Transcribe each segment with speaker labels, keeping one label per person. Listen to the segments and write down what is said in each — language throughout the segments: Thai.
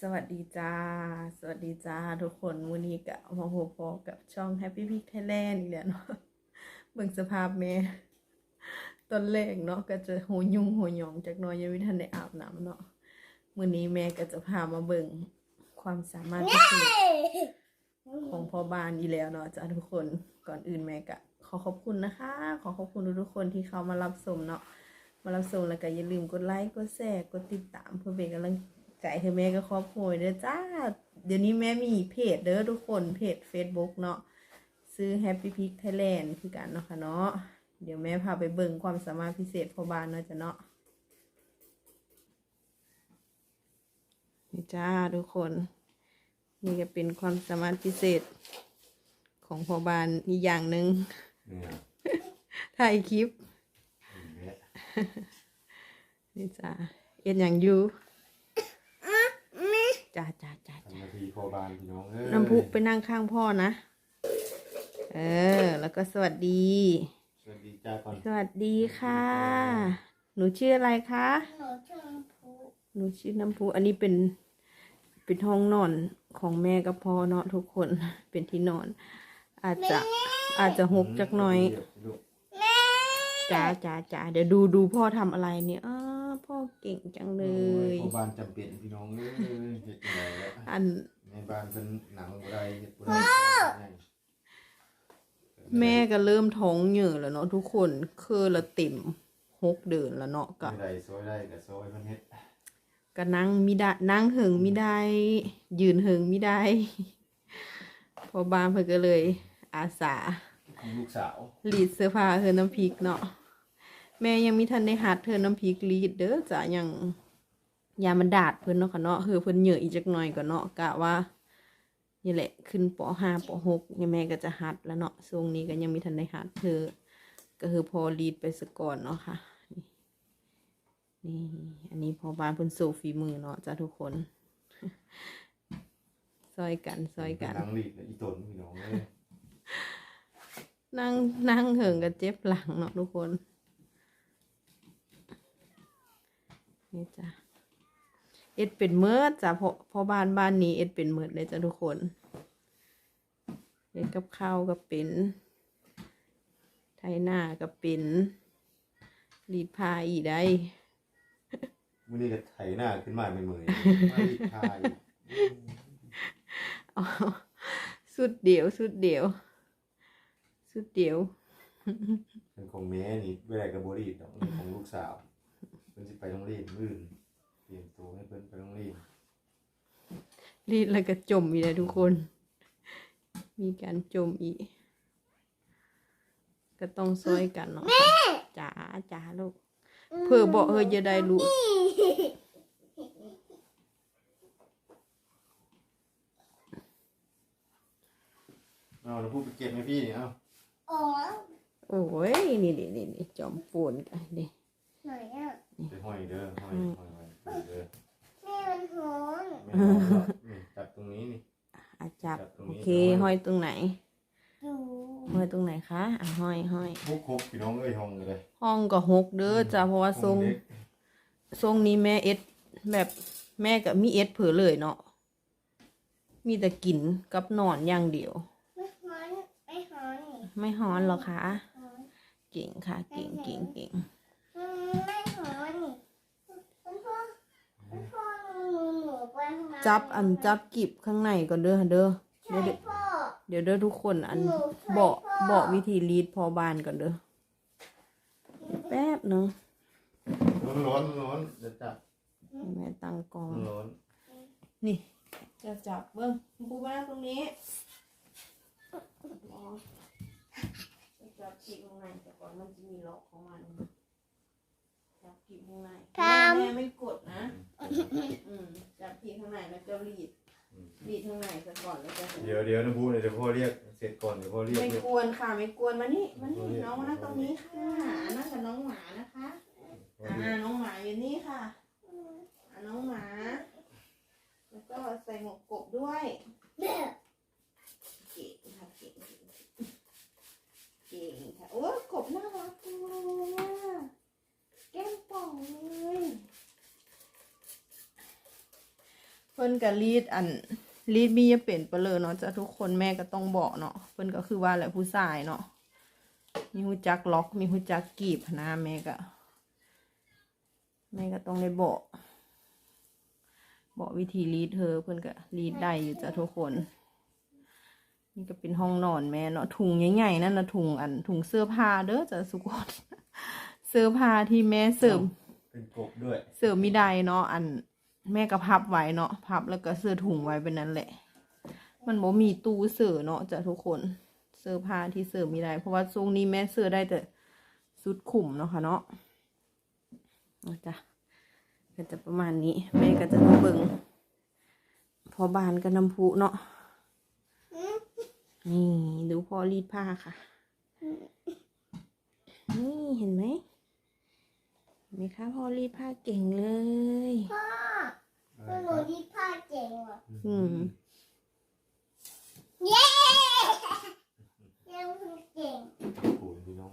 Speaker 1: สวัสดีจ้า สวัสดีจ้าทุกคนวันนี้กะมาพบพอกับช่อง Happy Pig Thailand อีกแล้วเนาะเบิ่งสภาพแม่ตอนแรกเนาะก็จะโหยุ่งโหหยองจากน้อยยังไม่ทันได้อาบน้ำเนาะวันนี้แม่ก็จะพามาเบิ่งความสามารถพิเศษของพ่อบ้านอีแล้วเนาะจ้าทุกคนก่อนอื่นแม่ก็ขอขอบคุณนะคะ ขอขอบคุณทุกคนที่เข้ามารับชมเนาะมารับชมแล้วก็อย่าลืมกดไลค์กดแชร์กดติดตามเพื่อเป็นกำลัง ใจให้แม่ก็ครอบครัวเด้อจ้า เดี๋ยวนี้แม่มีเพจเด้อทุกคนเพจ Facebook เนาะซื้อ Happy Pig Thailand คือกันเนาะค่ะเนาะเดี๋ยวแม่พาไปเบิ่งความสามารถพิเศษพ่อบ้านเนาะจ้ะเนาะนี่จ้าทุกคน นี่ก็เป็นความสามารถพิเศษของพ่อบ้านอีกอย่างหนึ่ง
Speaker 2: เนี่ย
Speaker 1: ถ่ายคลิป
Speaker 2: แม่
Speaker 1: นี่จ้าเอ็นอย่างอยู่ จ้าจ้าจ้า
Speaker 2: ทำหนาทีโคบานพี่น้องเอ้ย
Speaker 1: น้ำพุไปนั่งข้างพ่อนะ เออ แล้วก็สวัสดี
Speaker 2: สวัสดีจ้าก่อน
Speaker 1: สวัสดีค่ะ หนูชื่ออะไรคะ
Speaker 3: หนูชมพู
Speaker 1: หนูชื่อน้ำพุอันนี้เป็น เป็นห้องนอนของแม่กับพ่อเนาะทุกคน เป็นที่นอน อาจจะอาจจะหกจักหน่อย
Speaker 2: ลูก
Speaker 1: จ้าจ้าจ้าเดี๋ยวดูดูพ่อทำอะไรเนี่ยอ้า พ่อเก่งจังเล
Speaker 2: โอ้
Speaker 1: ย
Speaker 2: โคบานจำเป็นพี่น้องเอ้ยเฮ็ดยังไงแล้ว
Speaker 1: อัน
Speaker 2: ในบ้านเป็นหนังบ่ได้เฮ็ดบ่ได้
Speaker 1: แม่ก็เริ่มท้องเหยื่อแล้วเนาะทุกคนคือละติ่มหกเดือนแล้วเนาะก็
Speaker 2: ไม่ได้ซอยได้ก็ซอยเพิ่นเฮ็ด
Speaker 1: ก็นั่งมิได้นั่งเหิงมิได้ ยืนเหิงมิได้ พอบ้านเพิ่นก็เลย อาสา
Speaker 2: ของลูกสาว
Speaker 1: รีดเสื้อผ้าเธอน้ำพริกเนาะ แม่ยังมีทันได้หัดเธอน้ำพริกรีดเด้อจ้ะยังยามันดาดเพิ่นเนาะค่ะเนาะเฮอเพิ่นเหยื่ออีกจักหน่อยก็เนาะกะว่านี่แหละขึ้นปห้าปหกเนี่ยแม่ก็จะหัดแล้วเนาะช่วงนี้ก็ยังมีทันได้หัดเธอ ก็คือพอรีดไปสก่อนเนาะค่ะนี่อันนี้พอบ้านเพิ่นโซฝีมือเนาะจ้ะทุกคนซอยกันซอยกัน
Speaker 2: หนังลีดและอีตนพี่น้องเอ้ย
Speaker 1: นั่งนั่งเหิงกับเจ็บหลังเนาะทุกคน นี่จ้ะเอ็ดเป็นเมิดจ้ะเพราะเพราะบ้านบ้านนี้เอ็ดเป็นเมิดเลยจ้ะทุกคนเอ็ดกับข้าวก็เป็นไทยหน้าก็เป็นรีดผ้าอีได้
Speaker 2: มื้อนี้ก็ไถหน้าขึ้นมาเป็นมื้อนี้มาลีดทาย
Speaker 1: อ๋อสุดเดียว สุดเดียว สุดเดียว
Speaker 2: เป็นของแม่นี่เวลาก็บ่รีดดอกนี่ของลูกสาว เพิ่นสิไปโรงเรียนมื้ออื่นเตรียมตัวให้เพิ่นไปโรงเรียน
Speaker 1: รีดแล้วก็จมอีกเลยทุกคน มีการจมอีก ก็ต้องซอยกันเนาะจ๋าจ๋าลูก เพื่อบอกเฮ้ยจะได้รู้
Speaker 2: เอาแล้วพูดไปเก็บให้พี่นี่เอา
Speaker 3: อ๋อ
Speaker 1: โอ้ยนี่นี่นี่นี่จอมปูนกันนี่
Speaker 3: ไห นอะ
Speaker 2: ไปห้อยเด้อห้อยห้อยไว้ห้อยเด้อ
Speaker 3: แม่มันหอน
Speaker 2: ไม่ห้อยหรอกนี่จับตรงนี้นี่
Speaker 1: อาจับ
Speaker 2: จับตรง
Speaker 1: โอ
Speaker 2: นี้
Speaker 1: เค
Speaker 2: ก่อน
Speaker 1: ห้อยตรงไหน
Speaker 3: ดู
Speaker 1: ห้อยตรงไหนคะอะห้อยห้อย
Speaker 2: พวกครบพี่น้องเอ้ยห้องเลย
Speaker 1: ห้องก็หกเด้อจ้ะเพราะว่าทรง
Speaker 2: ห้อเด็ก
Speaker 1: ทรงนี้แม่เอ็ดแบบแม่กับมีเอ็ดเผือเลยเนาะมีแต่กินกับนอนอย่างเดียว
Speaker 3: ไม่หอนไม่หอนนี่
Speaker 1: ไม่ฮ้อนหรอคะ
Speaker 3: หอน
Speaker 1: เก่งค่ะ เก่งเก่งเก่ง
Speaker 3: อืมไม่หอนนี่คุณพ่อคุณพ่อหนูหนูไปทำไม
Speaker 1: จับอันจับกิบข้างในก่อนเด้อเด้อเดี๋ยว
Speaker 3: ใช่
Speaker 1: เดี๋ยว
Speaker 3: พ่อ
Speaker 1: เดี๋ยวเด้อทุกคนอัน
Speaker 3: หนูช่วย
Speaker 1: บอก
Speaker 3: พ่อ
Speaker 1: บอกวิธีรีดพอบานก่อนเด้อแป๊บหนึง
Speaker 2: ร้อนร้อนร้อนจะจับ
Speaker 1: ให้แม่ตั้งกล้อง
Speaker 2: ร้อน
Speaker 1: นี่จะจับเบิ้งปูมาตรงนี้จะจับกิบข้างในแต่ก่อนมันจะมีล็อกของมันจับกิบข้างในแม่แม่ไม่กดนะ อืมจับที่ข้างในแล้วจะรีดรีดข้างในซะก่อนแล้วจะ
Speaker 2: เดี๋ยวเดี๋ยวนะบูเดี๋ยวพ่อเรียกเสร็จก่อนเดี๋ยวพ่อเรียก
Speaker 1: ไม่
Speaker 2: ก
Speaker 1: วนค่ะไม่กวนมานี่มานี่น้องมานั่งตรงนี้ค่ะนั่งกับน้องหมานะคะ
Speaker 2: อ่า
Speaker 1: น้องหมาอยู่นี่ค่ะอาน้องหมา แล้วก็ใส่หมวกกบด้วย
Speaker 3: แม่
Speaker 1: เก่งค่ะเก่งเก่งเก่งค่ะโอ้ยกบน่ารักจังเลยอะแก้มป่อง เลยเพิ่นพิ่นก็รีดอันรีดมีจะเป็นไปเลยเนาะจะทุกคนแม่ก็ต้องบอกเนาะเพิ่นก็คือว่าแหละผู้ชายเนาะมีหูจักล็อก มีหูจักกรีบนะแม่ก็แม่ก็ต้องได้บอก บอกวิธีรีดเธอเพิ่นก็รีดได้อยู่จ้ะทุกคน นี่ก็เป็นห้องนอนแม่เนาะถุงใหญ่ๆนั่นนะถุงอันถุงเสื้อผ้าเด้อจ้ะทุกคนเสื้อผ้าที่แม่เสริม
Speaker 2: เป็นกบด้วย
Speaker 1: เสือมิได้เนาะอัน แม่ก็พับไว้เนาะพับแล้วก็เสื้อถุงไว้เป็นนั้นแหละ มันบ่มีตู้เสื้อเนาะจ้ะทุกคนเสื้อผ้าที่เสื้อมิได้ เพราะว่าช่วงนี้แม่เสื้อได้แต่สุดขุมเนาะค่ะเนาะจ้ะก็จะประมาณนี้ แม่ก็จะมาเบิ่งพอบานกับน้ำพุเนาะนี่ดูพอรีดผ้าค่ะ นี่เห็นไหมเห็นไหมคะพอรีดผ้าเก่งเลย
Speaker 3: คือหนูที่ผ้าเจ๋งว่ะ
Speaker 1: อืม
Speaker 3: เย้ยังเก่ง
Speaker 2: ปูนพี่น้อง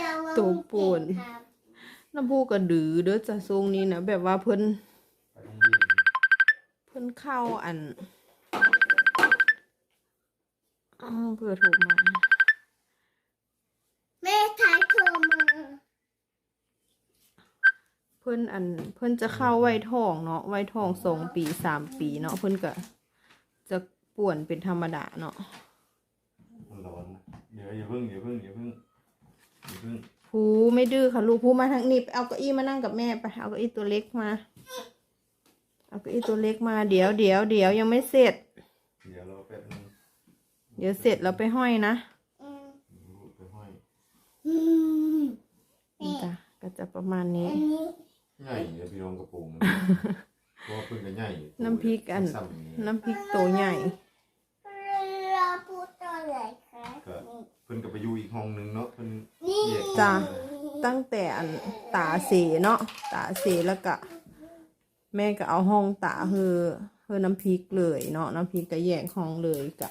Speaker 3: ยัง
Speaker 1: ตัวป่วน
Speaker 3: ครับ
Speaker 1: น้ำพุกระดือเด้อจะทรงนี้นะแบบว่าเพิ่น
Speaker 2: ไปโรงเรียน
Speaker 1: เพิ่นเข้าอันอ้าวเพื่อโทรมา พิ่นอันเพิ่นจะเข้าไว้ท้องเนาะไว้ท้องสองปีสามปีเนาะเพิ่นก็จะป่วนเป็นธรรมดาเนาะ
Speaker 2: มันร้อนนะเดี๋ยวอย่าเพิ่งอย่าเพิ่งอย่าเพิ่งอย่าเพิ่ง
Speaker 1: ภูไม่ดื้อค่ะลูกภูมาทางนี้ไปเอาเก้าอี้มานั่งกับแม่ไปเอาเก้าอี้ตัวเล็กมาเอาเก้าอี้ตัวเล็กมาเดี๋ยวเดี๋ยวเดี๋ยวยังไม่เสร็จ
Speaker 2: เดี๋ยวเราแป๊บนึง
Speaker 1: เดี๋ยวเสร็จแล้วไปห้อยนะ
Speaker 3: อืม
Speaker 2: รูดไปห้อย
Speaker 3: อืม
Speaker 1: นี่จ้ะก็จะประมาณนี้
Speaker 3: อันนี้
Speaker 2: ใหญ่เดี๋ยวพี่น้องกระโปรงมันเพราะว่าเพิ่งจะใหญ่
Speaker 1: น้ำพริกอัน
Speaker 2: ซ้ำนี่
Speaker 1: น้ำพริกโตใหญ่
Speaker 3: เราพูดตัวไหนคะ
Speaker 2: ก็เพิ่นก็ไปอยู่อีกห้องนึงเนาะเพิ่น
Speaker 3: นี่
Speaker 2: แยก
Speaker 1: จ้ะตั้งแต่อันตาเสเนาะตาเสแล้วก็แม่ก็เอาห้องตาเฮอเฮอน้ำพริกเลยเนาะน้ำพริกก็แยกห้องเลยกะ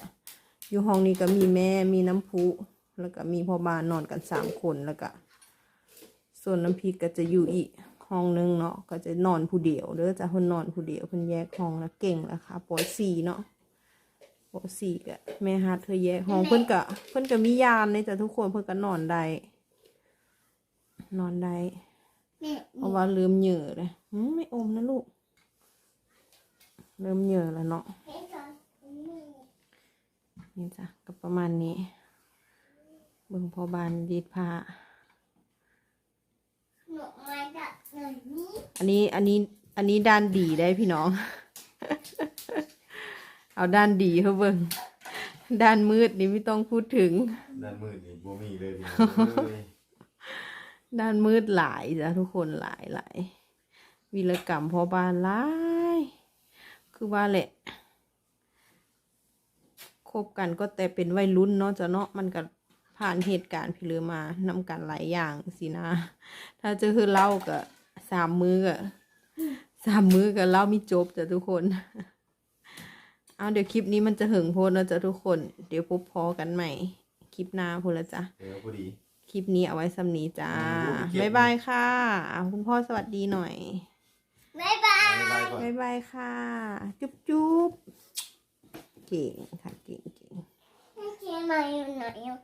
Speaker 1: อยู่ห้องนี้ก็มีแม่มีน้ำพุแล้วก็มีพ่อบ้านนอนกันสามคนแล้วก็ส่วนน้ำพริกก็จะอยู่อีก ห้องนึงเนาะก็จะนอนผู้เดียวเด้อจะเพิ่นนอนผู้เดียวเพิ่นแยกห้องแล้วเก่งแล้วค่ะปอยสี่เนาะปอยสี่ก็แม่ฮัดเธอแยกห้องเพิ่อนก็เพิ่อนก็มียามในจ้ะทุกคนเพิ่อนก็นอนได้นอนได้เพราะว่าลืมเหยื่อเลยหืมไม่อมนะลูกเริ่มเหยื่อแล้วเนาะ
Speaker 3: แม่สอนนี่
Speaker 1: นี่จ้ะก็ประมาณนี้เบิ่งพอบานดีดผ้า
Speaker 3: หนูมาจากไหนนี่
Speaker 1: อันนี้อันนี้อันนี้ด้านดีได้พี่น้อง เอาด้านดีเขาเบิ่งด้านมืดนี่ไม่ต้องพูดถึง
Speaker 2: ด้านมืดนี่บ่มีเลยพี่น้องเอ้ย
Speaker 1: ด้านมืดหลายจ้ะทุกคนหลายหลายวีรกรรมพอบานหลาย คือว่าแหละคบกันก็แต่เป็นวัยรุ่นเนาะจ้ะเนาะมันก็ผ่านเหตุการณ์พี่เลือมานำกันหลายอย่างสินะ ถ้าเจอคือเล่าก็ สามมือก็สามมือก็เล่าไม่จบจ้ะทุกคน เอาเดี๋ยวคลิปนี้มันจะหึงโพสต์เนาะจ้ะทุกคน เดี๋ยวพบพอกันใหม่ คลิปหน้าพูดละจ้ะ
Speaker 2: เดี๋ยวพอดี
Speaker 1: คลิปนี้เอาไว้สำนี้จ้า
Speaker 2: อืม
Speaker 1: บ๊ายบายค่ะอะ คุณพ่อสวัสดีหน่อย
Speaker 3: บ๊ายบาย
Speaker 2: บ๊าย บายก่อน
Speaker 1: บ๊ายบายค่ะ จุ๊บจุ๊บเก่งค่ะเก่งเก่ง
Speaker 3: แม่เขียนมาอยู่ไหนอะ